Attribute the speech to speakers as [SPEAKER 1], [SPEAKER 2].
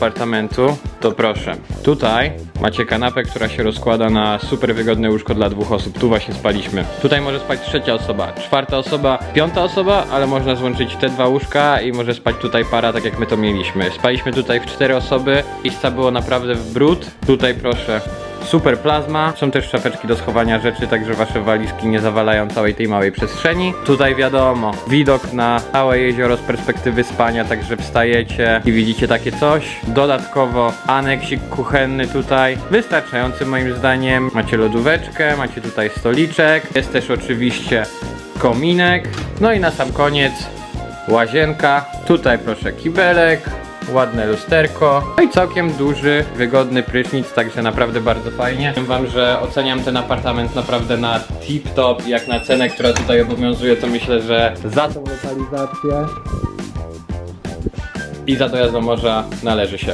[SPEAKER 1] apartamentu, to proszę. Tutaj macie kanapę, która się rozkłada na super wygodne łóżko dla dwóch osób. Tu właśnie spaliśmy. Tutaj może spać trzecia osoba, czwarta osoba, piąta osoba, ale można złączyć te dwa łóżka i może spać tutaj para, tak jak my to mieliśmy. Spaliśmy tutaj w cztery osoby. Miejsca było naprawdę w brud. Tutaj proszę. Super plazma, są też szafeczki do schowania rzeczy, także wasze walizki nie zawalają całej tej małej przestrzeni. Tutaj wiadomo, widok na całe jezioro z perspektywy spania, także wstajecie i widzicie takie coś. Dodatkowo aneksik kuchenny tutaj, wystarczający moim zdaniem. Macie lodóweczkę, macie tutaj stoliczek, jest też oczywiście kominek. No i na sam koniec łazienka. Tutaj proszę kibelek, ładne lusterko. No i całkiem duży, wygodny prysznic, także naprawdę bardzo fajnie. Powiem wam, że oceniam ten apartament naprawdę na tip top. Jak na cenę, która tutaj obowiązuje, to myślę, że za tą lokalizację i za dojazd do morza należy się.